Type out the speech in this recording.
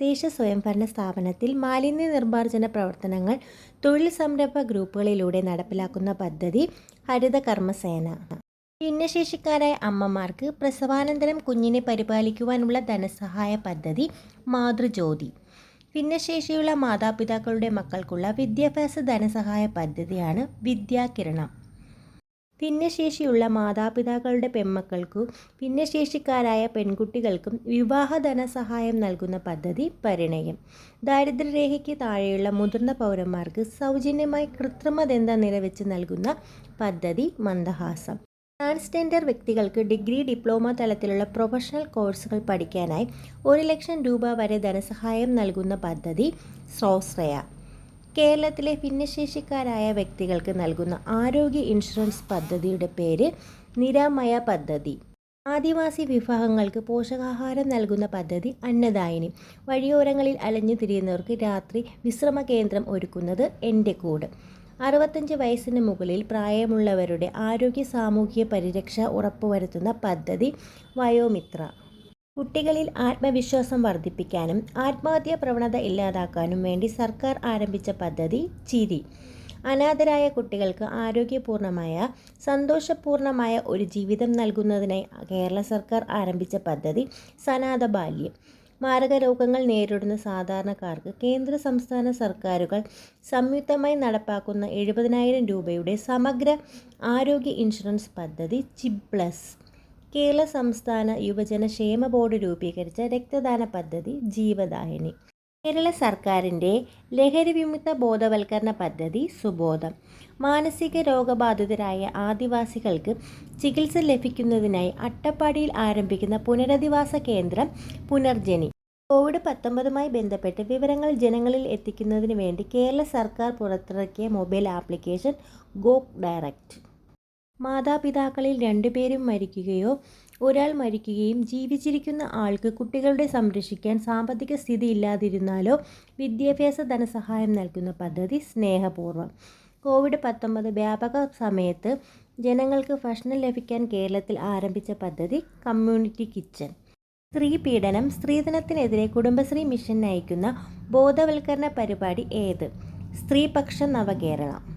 തദ്ദേശ സ്വയംഭരണ സ്ഥാപനത്തിൽ മാലിന്യ നിർമ്മാർജന പ്രവർത്തനങ്ങൾ തൊഴിൽ സംരംഭ ഗ്രൂപ്പുകളിലൂടെ നടപ്പിലാക്കുന്ന പദ്ധതി ഹരിത കർമ്മസേന. ഭിന്നശേഷിക്കാരായ അമ്മമാർക്ക് പ്രസവാനന്തരം കുഞ്ഞിനെ പരിപാലിക്കുവാനുള്ള ധനസഹായ പദ്ധതി മാതൃജ്യോതി. ഭിന്നശേഷിയുള്ള മാതാപിതാക്കളുടെ മക്കൾക്കുള്ള വിദ്യാഭ്യാസ ധനസഹായ പദ്ധതിയാണ് വിദ്യാകിരണം. ഭിന്നശേഷിയുള്ള മാതാപിതാക്കളുടെ പെൺമക്കൾക്കും ഭിന്നശേഷിക്കാരായ പെൺകുട്ടികൾക്കും വിവാഹ ധനസഹായം നൽകുന്ന പദ്ധതി പരിണയം. ദാരിദ്ര്യരേഖയ്ക്ക് താഴെയുള്ള മുതിർന്ന പൗരന്മാർക്ക് സൗജന്യമായി കൃത്രിമദന്ത നിലവെച്ച് നൽകുന്ന പദ്ധതി മന്ദഹാസം. ട്രാൻസ്ജെൻഡർ വ്യക്തികൾക്ക് ഡിഗ്രി ഡിപ്ലോമ തലത്തിലുള്ള പ്രൊഫഷണൽ കോഴ്സുകൾ പഠിക്കാനായി ഒരു ലക്ഷം രൂപ വരെ ധനസഹായം നൽകുന്ന പദ്ധതി സ്രോശ്രയ. കേരളത്തിലെ ഭിന്നശേഷിക്കാരായ വ്യക്തികൾക്ക് നൽകുന്ന ആരോഗ്യ ഇൻഷുറൻസ് പദ്ധതിയുടെ പേര് നിരാമയ പദ്ധതി. ആദിവാസി വിഭാഗങ്ങൾക്ക് പോഷകാഹാരം നൽകുന്ന പദ്ധതി അന്നദായിനി. വഴിയോരങ്ങളിൽ അലഞ്ഞു തിരിയുന്നവർക്ക് രാത്രി വിശ്രമ കേന്ദ്രം ഒരുക്കുന്നത് എന്റെ കൂട്. അറുപത്തഞ്ച് വയസ്സിന് മുകളിൽ പ്രായമുള്ളവരുടെ ആരോഗ്യ സാമൂഹിക പരിരക്ഷ ഉറപ്പുവരുത്തുന്ന പദ്ധതി വയോമിത്ര. കുട്ടികളിൽ ആത്മവിശ്വാസം വർദ്ധിപ്പിക്കാനും ആത്മഹത്യാ പ്രവണത ഇല്ലാതാക്കാനും വേണ്ടി സർക്കാർ ആരംഭിച്ച പദ്ധതി ചിരി. അനാഥരായ കുട്ടികൾക്ക് ആരോഗ്യപൂർണമായ സന്തോഷപൂർണമായ ഒരു ജീവിതം നൽകുന്നതിനായി കേരള സർക്കാർ ആരംഭിച്ച പദ്ധതി സനാഥ ബാല്യം മാരക രോഗങ്ങൾ നേരിടുന്ന സാധാരണക്കാർക്ക് കേന്ദ്ര സംസ്ഥാന സർക്കാരുകൾ സംയുക്തമായി നടപ്പാക്കുന്ന എഴുപതിനായിരം രൂപയുടെ സമഗ്ര ആരോഗ്യ ഇൻഷുറൻസ് പദ്ധതി ചിപ്ലസ് കേരള സംസ്ഥാന യുവജന ക്ഷേമ ബോർഡ് രൂപീകരിച്ച രക്തദാന പദ്ധതി ജീവദായിനി. കേരള സർക്കാരിന്റെ ലഹരി വിമുക്ത ബോധവൽക്കരണ പദ്ധതി സുബോധം. മാനസിക രോഗബാധിതരായ ആദിവാസികൾക്ക് ചികിത്സ ലഭിക്കുന്നതിനായി അട്ടപ്പാടിയിൽ ആരംഭിക്കുന്ന പുനരധിവാസ കേന്ദ്രം പുനർജനി. കോവിഡ് പത്തൊമ്പതുമായി ബന്ധപ്പെട്ട് വിവരങ്ങൾ ജനങ്ങളിൽ എത്തിക്കുന്നതിന് വേണ്ടി കേരള സർക്കാർ പുറത്തിറക്കിയ മൊബൈൽ ആപ്ലിക്കേഷൻ ഗോക് ഡയറക്റ്റ് മാതാപിതാക്കളിൽ രണ്ടുപേരും മരിക്കുകയോ ഒരാൾ മരിക്കുകയും ജീവിച്ചിരിക്കുന്ന ആൾക്ക് കുട്ടികളുടെ സംരക്ഷിക്കാൻ സാമ്പത്തിക സ്ഥിതി ഇല്ലാതിരുന്നാലോ വിദ്യാഭ്യാസ ധനസഹായം നൽകുന്ന പദ്ധതി സ്നേഹപൂർവം. കോവിഡ് പത്തൊമ്പത് വ്യാപക സമയത്ത് ജനങ്ങൾക്ക് ഭക്ഷണം ലഭിക്കാൻ കേരളത്തിൽ ആരംഭിച്ച പദ്ധതി കമ്മ്യൂണിറ്റി കിച്ചൺ. സ്ത്രീ പീഡനം സ്ത്രീധനത്തിനെതിരെ കുടുംബശ്രീ മിഷൻ നയിക്കുന്ന ബോധവൽക്കരണ പരിപാടി ഏത്? സ്ത്രീപക്ഷ നവകേരളം.